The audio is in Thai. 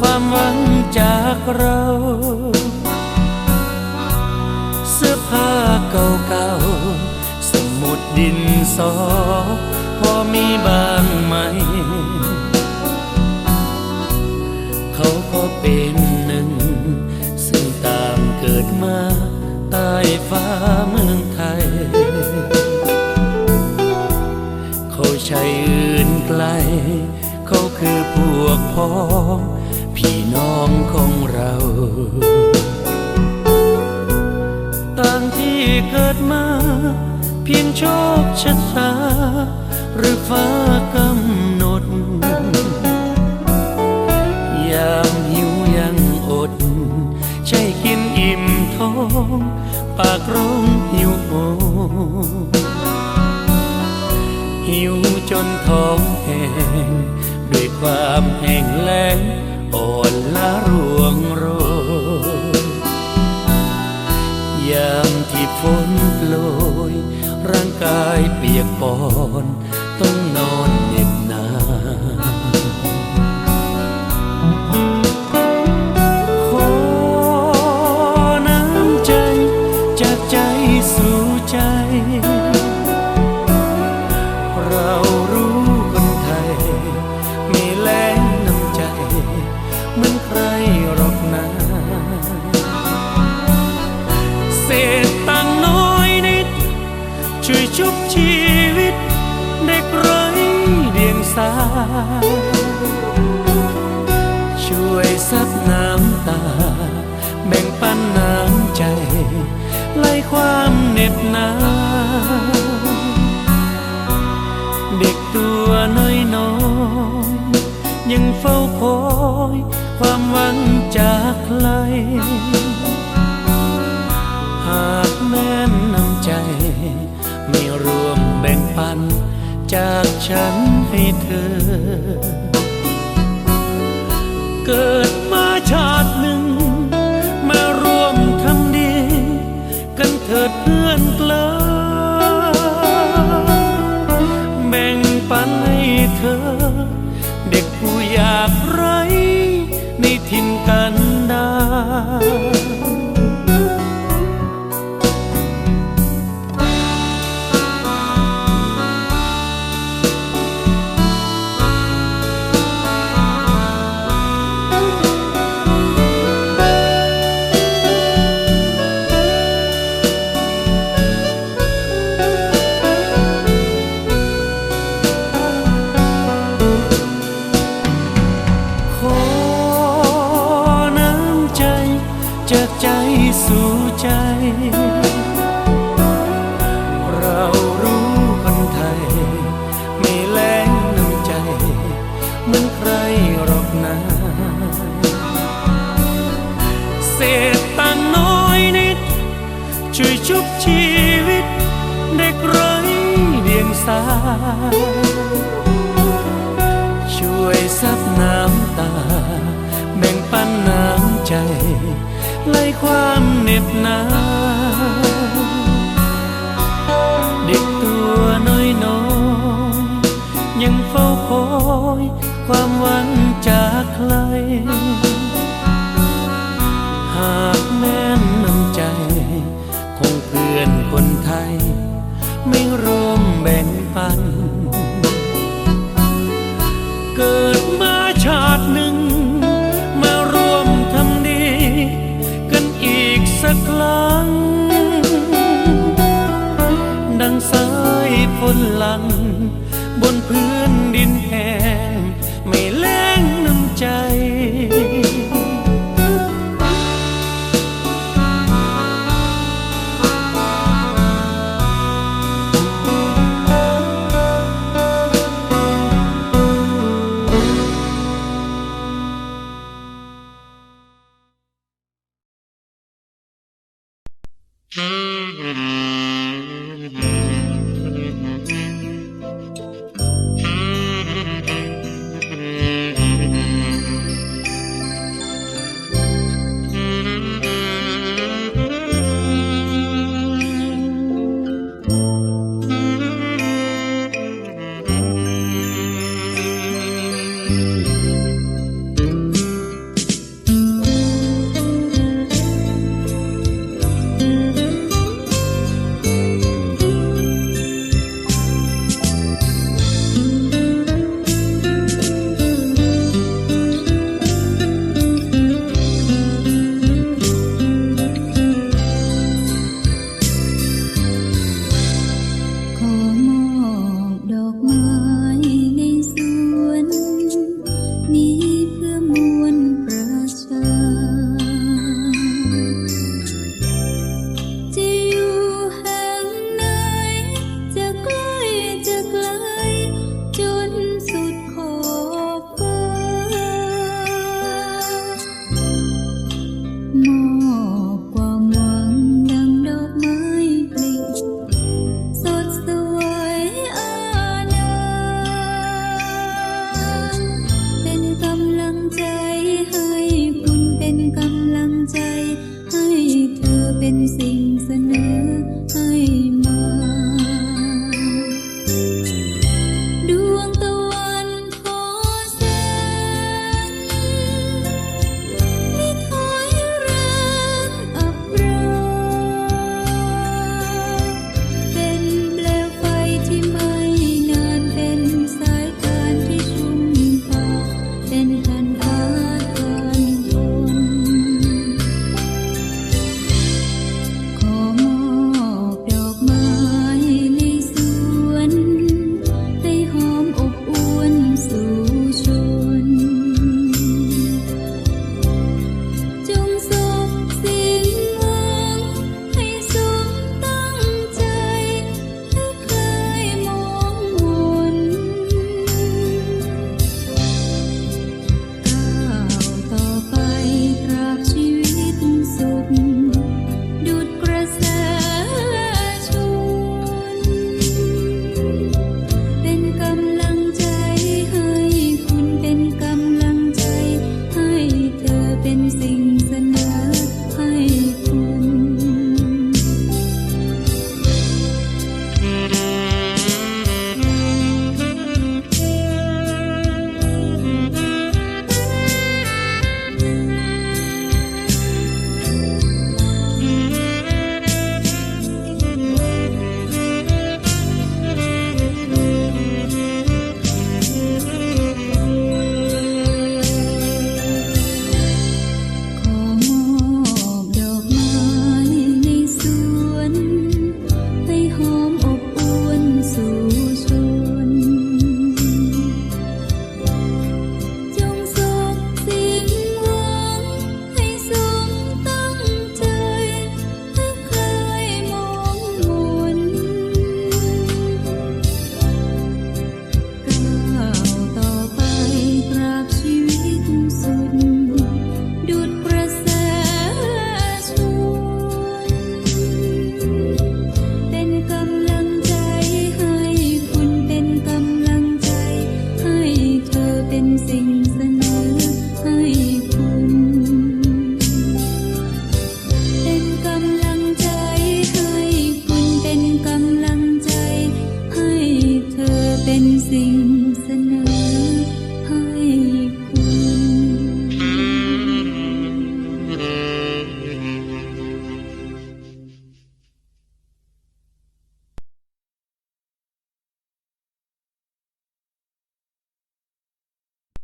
ความมั่งจากเราเสื้อผ้าเก่าๆ สมุดดินสอ พอมีบางไหม เขาก็เป็นหนึ่ง ซึ่งตามเกิดมาใต้ฟ้าเมืองไทย เขาใช่อื่นไกล คือพวกพ้องพี่น้องของเราต่างที่เกิดมาเพียงโชคชะตา หรือฟ้ากำหนด ยามหิวยังอด ใช่กินอิ่มท้อง ปากร้องหิวโหยหิวจนท้องแห้ง ความแห้งแล้งอ่อนละร่วงโรยยามที่ฝนโปรยร่างกายเปียกปอนต้องนอนเหน็บหนาวขอน้ำใจจากใจสู่ใจ ช่วยชุบชีวิตเด็กไร้เดียงสา ช่วยซับน้ำตา แบ่งปันน้ำใจ ไล่ความเหน็บหนาวเด็กตัวน้อยน้อยๆยังเฝ้าคอยความหวังจากใคร หากแม่นน้ำใจไม่ รวมแบ่งปัน จากฉันให้เธอ เกิดมาชาติหนึ่ง มาร่วมทำดี กันเถิดเพื่อนกลาแบ่งปันให้เธอ เด็กผู้อยากไร้ในถิ่นกันดา เดียงสาช่วยซับน้ำตาแบ่งปันน้ำใจไล่ความเหน็บหนาวเด็กตัวน้อยน้อยๆยังเฝ้าคอยความหวังจากใครหากแม่นน้ำใจ คงเพื่อนคนไทย ไม่ร่วมแบ่งปัน เกิดมาชาติหนึ่ง เ bên gì